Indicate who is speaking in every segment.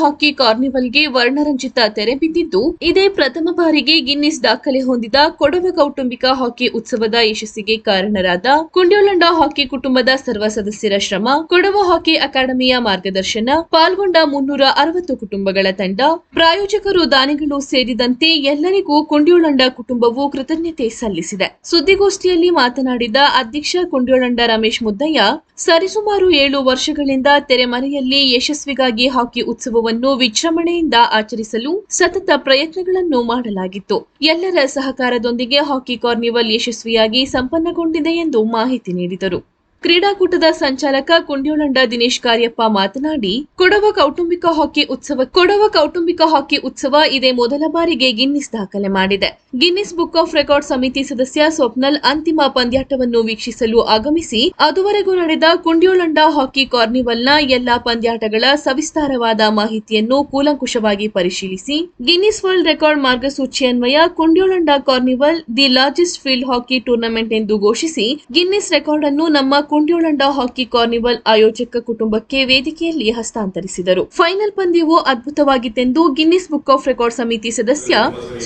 Speaker 1: ಹಾಕಿ ಕಾರ್ನಿವಲ್ಗೆ ವರ್ಣರಂಜಿತ ತೆರೆ ಬಿದ್ದಿದ್ದು, ಇದೇ ಪ್ರಥಮ ಬಾರಿಗೆ ಗಿನ್ನಿಸ್ ದಾಖಲೆ ಹೊಂದಿದ ಕೊಡವ ಕೌಟುಂಬಿಕ ಹಾಕಿ ಉತ್ಸವದ ಯಶಸ್ಸಿಗೆ ಕಾರಣರಾದ ಕುಂಡ್ಯೋಲಂಡ ಹಾಕಿ ಕುಟುಂಬದ ಸರ್ವ ಸದಸ್ಯರ ಶ್ರಮ, ಕೊಡವ ಹಾಕಿ ಅಕಾಡೆಮಿಯ ಮಾರ್ಗದರ್ಶನ, ಪಾಲ್ಗೊಂಡ ಮುನ್ನೂರ ಅರವತ್ತು ಕುಟುಂಬಗಳ ತಂಡ, ಪ್ರಾಯೋಜಕರು ದಾನಿಗಳು ಸೇರಿದಂತೆ ಎಲ್ಲರಿಗೂ ಕುಂಡ್ಯೋಳಂಡ ಕುಟುಂಬವು ಕೃತಜ್ಞತೆ ಸಲ್ಲಿಸಿದೆ. ಸುದ್ದಿಗೋಷ್ಠಿಯಲ್ಲಿ ಮಾತನಾಡಿದ ಅಧ್ಯಕ್ಷ ಕುಂಡ್ಯೋಳಂಡ ರಮೇಶ್ ಮುದ್ದಯ್ಯ, ಸರಿಸುಮಾರು ಏಳು ವರ್ಷಗಳಿಂದ ತೆರೆಮರೆಯಲ್ಲಿ ಯಶಸ್ವಿಗಾಗಿ ಹಾಕಿ ಉತ್ಸವವನ್ನು ವಿಜೃಂಭಣೆಯಿಂದ ಆಚರಿಸಲು ಸತತ ಪ್ರಯತ್ನಗಳನ್ನು ಮಾಡಲಾಗಿತ್ತು. ಎಲ್ಲರ ಸಹಕಾರದೊಂದಿಗೆ ಹಾಕಿ ಕಾರ್ನಿವಲ್ ಯಶಸ್ವಿಯಾಗಿ ಸಂಪನ್ನಗೊಂಡಿದೆ ಎಂದು ಮಾಹಿತಿ ನೀಡಿದರು. ಕ್ರೀಡಾಕೂಟದ ಸಂಚಾಲಕ ಕುಂಡ್ಯೋಳಂಡ ದಿನೇಶ್ ಕಾರ್ಯಪ್ಪ ಮಾತನಾಡಿ, ಕೊಡವ ಕೌಟುಂಬಿಕ ಹಾಕಿ ಉತ್ಸವ, ಕೊಡವ ಕೌಟುಂಬಿಕ ಹಾಕಿ ಉತ್ಸವ ಇದೇ ಮೊದಲ ಬಾರಿಗೆ ಗಿನ್ನಿಸ್ ದಾಖಲೆ ಮಾಡಿದೆ. ಗಿನ್ನಿಸ್ ಬುಕ್ ಆಫ್ ರೆಕಾರ್ಡ್ ಸಮಿತಿ ಸದಸ್ಯ ಸ್ವಪ್ನಲ್ ಅಂತಿಮ ಪಂದ್ಯಾಟವನ್ನು ವೀಕ್ಷಿಸಲು ಆಗಮಿಸಿ, ಅದುವರೆಗೂ ನಡೆದ ಕುಂಡ್ಯೋಳಂಡ ಹಾಕಿ ಕಾರ್ನಿವಲ್ನ ಎಲ್ಲಾ ಪಂದ್ಯಾಟಗಳ ಸವಿಸ್ತಾರವಾದ ಮಾಹಿತಿಯನ್ನು ಕೂಲಂಕುಷವಾಗಿ ಪರಿಶೀಲಿಸಿ, Guinness world record ಮಾರ್ಗಸೂಚಿಯನ್ವಯ Kundyolanda carnival the largest field hockey tournament ಎಂದು ಘೋಷಿಸಿ, ಗಿನ್ನಿಸ್ ರೆಕಾರ್ಡ್ ಅನ್ನು ನಮ್ಮ ಕುಂಡ್ಯೋಳಂಡ ಹಾಕಿ ಕಾರ್ನಿವಲ್ ಆಯೋಜಕ ಕುಟುಂಬಕ್ಕೆ ವೇದಿಕೆಯಲ್ಲಿ ಹಸ್ತಾಂತರಿಸಿದರು. ಫೈನಲ್ ಪಂದ್ಯವು ಅದ್ಭುತವಾಗಿತ್ತೆಂದು ಗಿನ್ನಿಸ್ ಬುಕ್ ಆಫ್ ರೆಕಾರ್ಡ್ ಸಮಿತಿ ಸದಸ್ಯ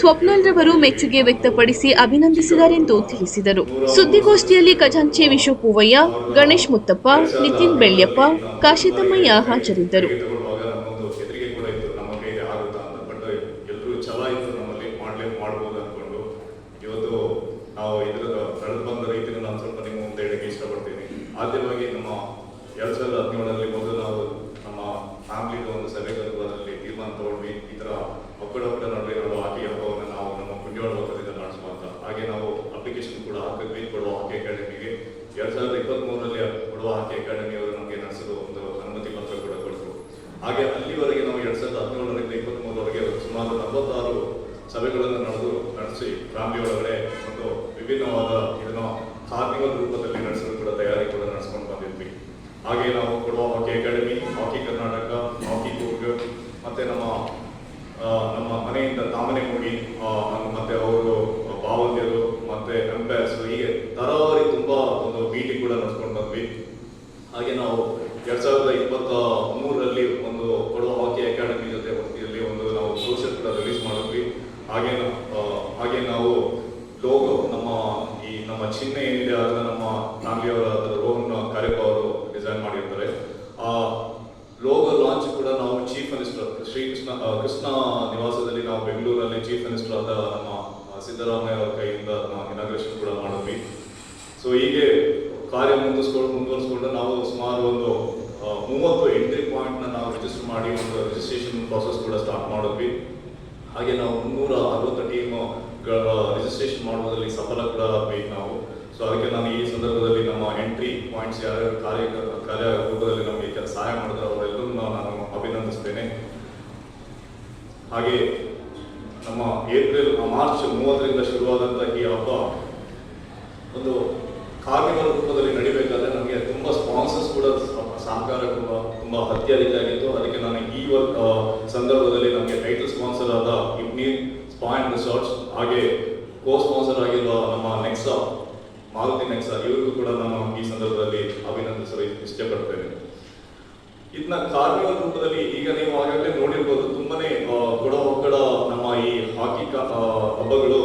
Speaker 1: ಸ್ವಪ್ನಲ್ ರವರು ಮೆಚ್ಚುಗೆ ವ್ಯಕ್ತಪಡಿಸಿ ಅಭಿನಂದಿಸಿದರೆಂದು ತಿಳಿಸಿದರು. ಸುದ್ದಿಗೋಷ್ಠಿಯಲ್ಲಿ ಖಜಾಂಚಿ ವಿಶ್ವ ಪೂವಯ್ಯ ಗಣೇಶ್ ಮುತ್ತಪ್ಪ, ನಿತಿನ್ ಬೆಳ್ಯಪ್ಪ, ಕಾಶಿತಮ್ಮಯ್ಯ ಹಾಜರಿದ್ದರು.
Speaker 2: ಆದ್ಯವಾಗಿ ನಮ್ಮ ಎರಡ್ ಸಾವಿರದ ಹದಿನೇಳರಲ್ಲಿ ಮೊದಲು ನಾವು ನಮ್ಮ ಫ್ಯಾಮಿಲಿದು ಒಂದು ಸಭೆ ಕರೆದುದಲ್ಲಿ ತೀರ್ಮಾನ ತಗೊಂಡ್ವಿ. ಈ ತರ ಒಕ್ಕಡ ಒಕ್ಕಡ ನಡುವೆ ನಾವು ಹಾಕಿ ಹಬ್ಬವನ್ನು ನಾವು ನಮ್ಮ ಕುಂಡಿಯೋಳ ನಡೆಸುವ ಅಂತ ಹಾಗೆ ನಾವು ಅಪ್ಲಿಕೇಶನ್ ಕೂಡ ಹಾಕಿದ್ವಿ, ಕೊಡುವ ಹಾಕಿ ಅಕಾಡೆಮಿಗೆ. ಎರಡ್ ಸಾವಿರದ ಇಪ್ಪತ್ತ್ ಮೂರರಲ್ಲಿ ಕೊಡುವ ಹಾಕಿ ಅಕಾಡೆಮಿ ಅವರು ನಮಗೆ ನಡೆಸಲು ಒಂದು ಅನುಮತಿ ಪತ್ರ ಕೂಡ ಕೊಟ್ಟರು. ಹಾಗೆ ಅಲ್ಲಿವರೆಗೆ ನಾವು ಎರಡ್ ಸಾವಿರದ ಹದಿನೇಳರಿಂದ ಇಪ್ಪತ್ತ್ ಮೂರವರೆಗೆ ಸುಮಾರು ನಲವತ್ತಾರು ಸಭೆಗಳನ್ನು ನಡೆದು, ನಡೆಸಿ, ಫ್ಯಾಮಿಲಿ ಒಳಗಡೆ ಒಂದು ವಿಭಿನ್ನವಾದ ಇದನ್ನು ಕಾರ್ನಿವಲ್ ರೂಪದಲ್ಲಿ ನಡೆಸಲು ಕೂಡ ತಯಾರಿ ಕೂಡ ನಡೆಸ್ಕೊಂಡು ಬಂದಿದ್ವಿ ಹಾಗೆ ನಾವು ಕೊಡುವ hockey academy hockey Karnataka hockey Coorg ಮತ್ತೆ ನಮ್ಮ ನಮ್ಮ ಮನೆಯಿಂದ ತಾಮನೆ ಆ, ಮತ್ತೆ ಅವರು ಭಾವಂತಿಯರು ಮತ್ತೆ ಎಂಪೈರ್ಸ್ ಹೀಗೆ ತರವಾರಿ ತುಂಬಾ ಒಂದು ಮೀಟಿಂಗ್ ಕೂಡ ನಡೆಸ್ಕೊಂಡು ಬಂದ್ವಿ. ಹಾಗೆ ನಾವು ಎರಡ್ ಸಾವಿರದ ಇಪ್ಪತ್ತ ಮೂರರಲ್ಲಿ ಒಂದು ಕೊಡುವ ಹಾಕಿ ಅಕಾಡೆಮಿ ಜೊತೆ ವತಿಯಲ್ಲಿ ಒಂದು ನಾವು ಸೋಷಿಯಲ್ ಕೂಡ ರಿಲೀಸ್ ಮಾಡಿದ್ವಿ. ಹಾಗೆ ಹಾಗೆ ನಾವು ಲೋಗೋ ನಮ್ಮ ಈ ನಮ್ಮ ಚಿಹ್ನೆ ಏನಿದೆ ಅದನ್ನ ನಮ್ಮ ಫ್ಯಾಮಿಲಿಯವರ ರೋಹನ್ ಕಾರ್ಯಪ್ಪ ಅವರು ಡಿಸೈನ್ ಮಾಡಿರ್ತಾರೆ ಆ ಲೋಗೋ ಲಾಂಚ್ ಕೂಡ ನಾವು ಚೀಫ್ ಮಿನಿಸ್ಟರ್ ಶ್ರೀ ಕೃಷ್ಣ ಆ, ಕೃಷ್ಣ ನಿವಾಸದಲ್ಲಿ ನಾವು ಬೆಂಗಳೂರಲ್ಲಿ ಚೀಫ್ ಮಿನಿಸ್ಟರ್ ಆದ ನಮ್ಮ ಸಿದ್ದರಾಮಯ್ಯ ಅವರ ಕೈಯಿಂದ ನಾವು ಇನಾಗ್ರೇಷನ್ ಕೂಡ ಮಾಡಿದ್ವಿ. ಸೊ ಹೀಗೆ ಕಾರ್ಯ ಮುಂದುವರಿಸ್ಕೊಂಡು ಮುಂದುವರಿಸ್ಕೊಂಡು ನಾವು ಸುಮಾರು ಒಂದು ಮೂವತ್ತು ಎಂಟ್ರಿ ಪಾಯಿಂಟ್ನ ನಾವು ರಿಜಿಸ್ಟರ್ ಮಾಡಿ ಒಂದು ರಿಜಿಸ್ಟ್ರೇಷನ್ ಪ್ರಾಸೆಸ್ ಕೂಡ ಸ್ಟಾರ್ಟ್ ಮಾಡಿದ್ವಿ. ಹಾಗೆ ನಾವು ಮುನ್ನೂರ ಅರವತ್ತು ಟೀಮ್ ರಿಜಿಸ್ಟ್ರೇಷನ್ ಮಾಡುವುದರಲ್ಲಿ ಸಫಲ ಕೂಡ ಬೇಕು ನಾವು. ಸೊ ಅದಕ್ಕೆ ನಾನು ಈ ಸಂದರ್ಭದಲ್ಲಿ ನಮ್ಮ ಎಂಟ್ರಿ ಪಾಯಿಂಟ್ಸ್ ಯಾರ್ಯಾರು ಕಾರ್ಯ ಕಾರ್ಯ ರೂಪದಲ್ಲಿ ನಮಗೆ ಸಹಾಯ ಮಾಡಿದ್ರು ಅವರೆಲ್ಲರೂ ನಾನು ಅಭಿನಂದಿಸ್ತೇನೆ. ಹಾಗೆ ಏಪ್ರಿಲ್ ಮಾರ್ಚ್ ಮೂವತ್ತರಿಂದ ಶುರುವಾದಂಥ ಈ ಹಬ್ಬ ಒಂದು ಕಾರ್ನಿವಲ್ ರೂಪದಲ್ಲಿ ನಡಿಬೇಕಾದ್ರೆ ನಮಗೆ ತುಂಬಾ ಸ್ಪಾನ್ಸರ್ಸ್ ಕೂಡ ಸಹಕಾರ ತುಂಬಾ ಅತ್ಯಧಿಕ ಆಗಿತ್ತು. ಅದಕ್ಕೆ ನಾನು ಈ ಸಂದರ್ಭದಲ್ಲಿ ನಮಗೆ ಟೈಟಲ್ ಸ್ಪಾನ್ಸರ್ ಆದ ಇಬ್ನಿ ಸ್ಪಾಯಿಂಟ್ ರಿಸಾರ್ಟ್ಸ್ ಹಾಗೆ ಕೋ ಸ್ಪಾನ್ಸರ್ ಆಗಿರುವ ನಮ್ಮ ನೆಕ್ಸಾ ಮಾರುತಿ ನೆಕ್ಸಾ ಇವರಿಗೂ ಕೂಡ ನಾನು ಈ ಸಂದರ್ಭದಲ್ಲಿ ಅಭಿನಂದಿಸಲು ಇಷ್ಟಪಡ್ತೇನೆ. ಇದನ್ನ ಕಾರ್ನಿವಲ್ ರೂಪದಲ್ಲಿ ಈಗ ನೀವು ಆಗಾಗಲೇ ನೋಡಿರ್ಬೋದು, ತುಂಬಾನೇ ಕೊಡ ಹಾಕಿ ಹಬ್ಬಗಳು